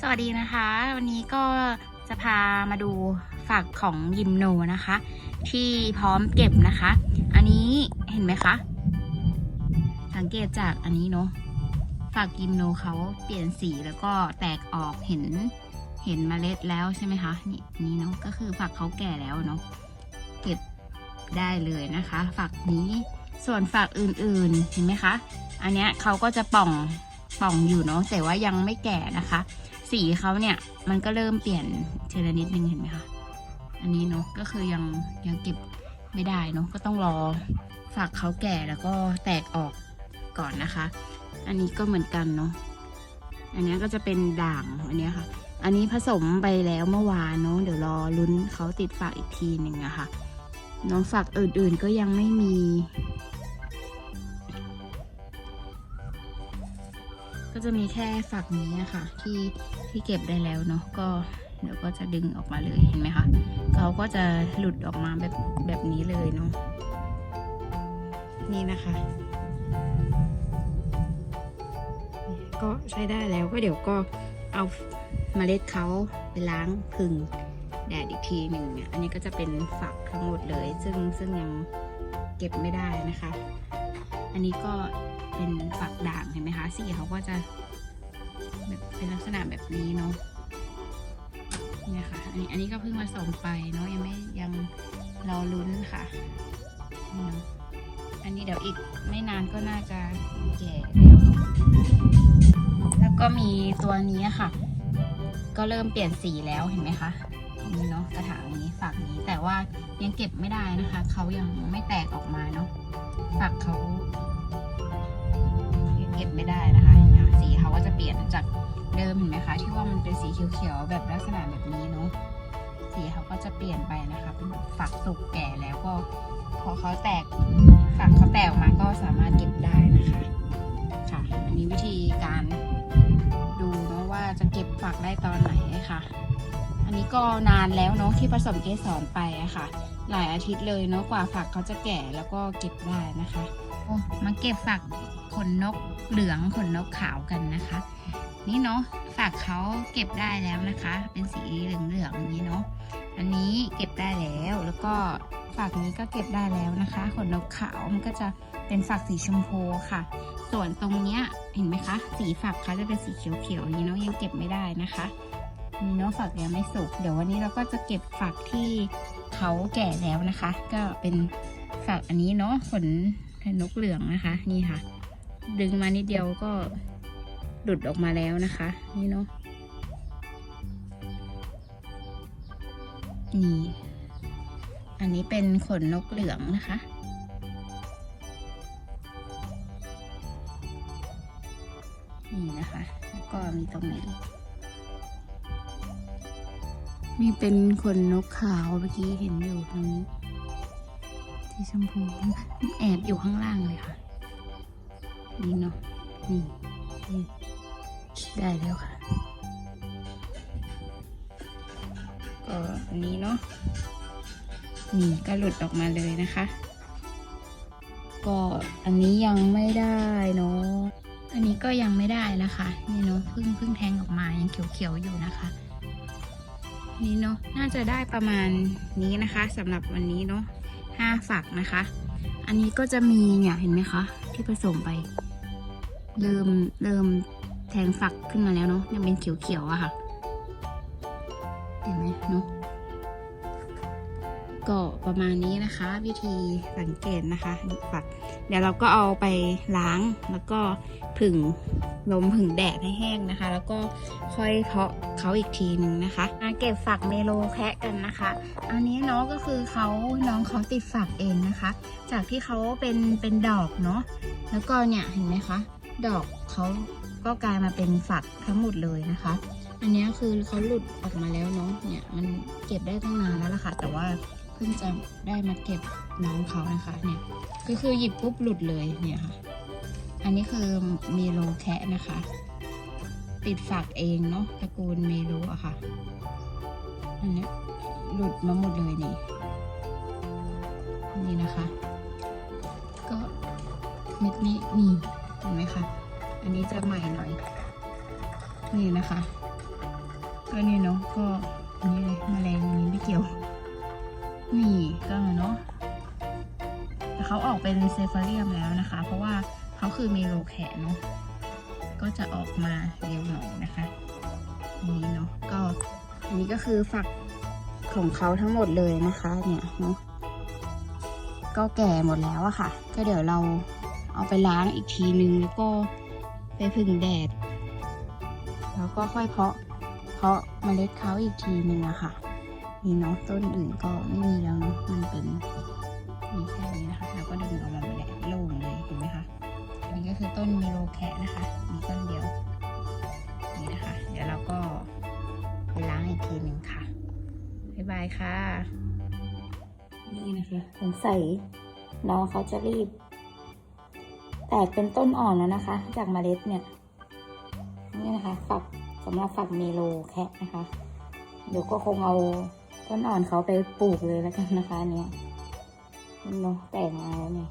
สวัสดีนะคะ วันนี้ก็จะพามาดูฝักของยิมโนนะคะ ที่พร้อมเก็บนะคะ อันนี้เห็นไหมคะ สังเกตจากอันนี้เนาะฝักยิมโนเขาเปลี่ยนสีแล้วก็แตกออกเห็นเห็นเมล็ดแล้วใช่ไหมคะ นี่นี่เนาะก็คือฝักเขาแก่แล้วเนาะเก็บได้เลยนะคะ ฝักนี้ส่วนฝักอื่นๆเห็นไหมคะ อันเนี้ยเขาก็จะป่องป่องอยู่เนาะแต่ว่ายังไม่แก่นะคะ สีเขาเนี่ยมันก็เริ่มเปลี่ยนทีละนิดนึงเห็นไหมคะ อันนี้เนาะก็คือยังยังเก็บไม่ได้เนาะก็ต้องรอฝักเขาแก่แล้วก็แตกออกก่อนนะคะ อันนี้ก็เหมือนกันเนาะ อันนี้ก็จะเป็นด่างอันนี้ค่ะ อันนี้ผสมไปแล้วเมื่อวานเนาะเดี๋ยวรอลุ้นเขาติดฝักอีกทีหนึ่งอะค่ะน้องฝักอื่นๆก็ยังไม่มี ก็จะมีแค่ฝักนี้อะค่ะที่ที่เก็บได้แล้วเนาะก็เดี๋ยวก็จะดึงออกมาเลยเห็นไหมคะเขาก็จะหลุดออกมาแบบแบบนี้เลยเนาะนี่นะคะ ก็ใช้ได้แล้วก็เดี๋ยวก็เอาเมล็ดเขาไปล้างผึ่งแดดอีกทีหนึ่งเนี่ยอันนี้ก็จะเป็นฝักทั้งหมดเลย ซึ่งซึ่งยังเก็บไม่ได้นะคะ อันนี้ก็เป็นฝักด่างเห็นไหมคะ สีเขาก็จะแบบเป็นลักษณะแบบนี้เนาะเนี่ยค่ะ อันนี้อันนี้ก็เพิ่งมาส่งไปเนาะยังไม่ยังรอลุ้นค่ะนี่เนาะอันนี้เดี๋ยวอีกไม่นานก็น่าจะแก่แล้วแล้วก็มีตัวนี้ค่ะ ก็เริ่มเปลี่ยนสีแล้วเห็นไหมคะ นี่เนาะกระถางนี้ฝักนี้ แต่ว่ายังเก็บไม่ได้นะคะเขายังไม่แตกออกมาเนาะฝักเขาเก็บไม่ได้นะคะเห็นไหมคะสีเขาก็จะเปลี่ยนจากเดิมเห็นไหมคะที่ว่ามันเป็นสีเขียวๆแบบลักษณะแบบนี้เนาะสีเขาก็จะเปลี่ยนไปนะคะ เป็นฝักสุกแก่แล้วก็พอเขาแตกฝักเขาแตกออกมาก็สามารถเก็บได้นะคะค่ะอันนี้วิธีการดูเนาะว่าจะเก็บฝักได้ตอนไหนค่ะ อันนี้ก็นานแล้วเนาะที่ผสมเกสรไปอะค่ะ หลายอาทิตย์เลยเนาะกว่าฝักเขาจะแก่แล้วก็เก็บได้นะคะโอ้มาเก็บฝักขนนกเหลืองขนนกขาวกันนะคะ นี่เนาะฝักเขาเก็บได้แล้วนะคะ เป็นสีเหลืองๆอย่างนี้เนาะอันนี้เก็บได้แล้วแล้วก็ฝักนี้ก็เก็บได้แล้วนะคะ ขนนกขาวมันก็จะเป็นฝักสีชมพูค่ะ ส่วนตรงเนี้ยเห็นไหมคะ สีฝักเขาจะเป็นสีเขียวๆอย่างนี้เนาะยังเก็บไม่ได้นะคะ นี่เนาะฝักยังไม่สุก เดี๋ยววันนี้เราก็จะเก็บฝักที่เขาแก่แล้วนะคะ ก็เป็นฝักอันนี้เนาะขนนกเหลืองนะคะ นี่ค่ะ ดึงมานิดเดียวก็หลุดออกมาแล้วนะคะ นี่เนาะนี่ อันนี้เป็นขนนกเหลืองนะคะนี่นะคะ แล้วก็มีตรงไหนอีก มีเป็นขนนกขาวเมื่อกี้เห็นอยู่ตรงนี้ ที่ชมพูแอบอยู่ข้างล่างเลยค่ะ นี่เนาะนี่นี่ได้แล้วค่ะ ก็อันนี้เนาะนี่ก็หลุดออกมาเลยนะคะ ก็อันนี้ยังไม่ได้เนาะอันนี้ก็ยังไม่ได้นะคะ นี่เนาะเพิ่งเพิ่งแทงออกมายังเขียวๆอยู่นะคะ นี่เนาะน่าจะได้ประมาณนี้นะคะสำหรับวันนี้เนาะห้าฝักนะคะ อันนี้ก็จะมีเนี่ยเห็นไหมคะ ที่ผสมไป เริ่มเริ่มแทงฝักขึ้นมาแล้วเนาะยังเป็นเขียวๆอะค่ะ เห็นไหมเนาะ ก็ประมาณนี้นะคะ วิธีสังเกตนะคะฝักเดี๋ยวเราก็เอาไปล้างแล้วก็ผึ่งลมผึ่งแดดให้แห้งนะคะ แล้วก็ค่อยเพาะเขาอีกทีหนึ่งนะคะมาเก็บฝักเมโลแคะกันนะคะ อันนี้เนาะก็คือเขาน้องเขาติดฝักเองนะคะ จากที่เขาเป็นเป็นดอกเนาะแล้วก็เนี่ยเห็นไหมคะ ดอกเขาก็กลายมาเป็นฝักทั้งหมดเลยนะคะ อันนี้คือเขาหลุดออกมาแล้วเนาะเนี่ยมันเก็บได้ตั้งนานแล้วล่ะค่ะ แต่ว่า เพิ่งจะได้มาเก็บน้องเขานะคะเนี่ยก็คือหยิบปุ๊บหลุดเลยเนี่ยค่ะ อันนี้คือเมโลแคะนะคะ ติดฝักเองเนาะตระกูลเมโลอะค่ะอันเนี้ยหลุดมาหมดเลยนี่นี่นะคะ ก็เม็ดนี้นี่เห็นไหมคะอันนี้จะใหม่หน่อยนี่นะคะก็นี่เนาะก็ เป็นเซฟาเรียมแล้วนะคะ เพราะว่าเขาคือเมโลแคนเนาะก็จะออกมาเร็วหน่อยนะคะนี่เนาะก็อันนี้ก็คือฝักของเขาทั้งหมดเลยนะคะเนี่ยเนาะก็แก่หมดแล้วอะค่ะ ก็เดี๋ยวเราเอาไปล้างอีกทีนึงแล้วก็ไปพึ่งแดด แล้วก็ค่อยเพาะเพาะเมล็ดเขาอีกทีหนึ่งอะค่ะนี่เนาะต้นอื่นก็ไม่มีแล้วเนาะมันเป็น นี้นเมโลแคะนะคะ มีต้นเดียวนี่นะคะ เดี๋ยวเราก็ไปล้างอีกทีหนึ่งค่ะบ๊ายบายค่ะ นี่นะคะสงสัยน้องเขาจะรีบ แตกเป็นต้นอ่อนแล้วนะคะ จากเมล็ดเนี่ย นี่นะคะฝักสำหรับฝักเมโลแคะนะคะเดี๋ยวก็คงเอาต้นอ่อนเขาไปปลูกเลยแล้วกันนะคะเนี้ยเนาะแตกมาแล้วเนี่ย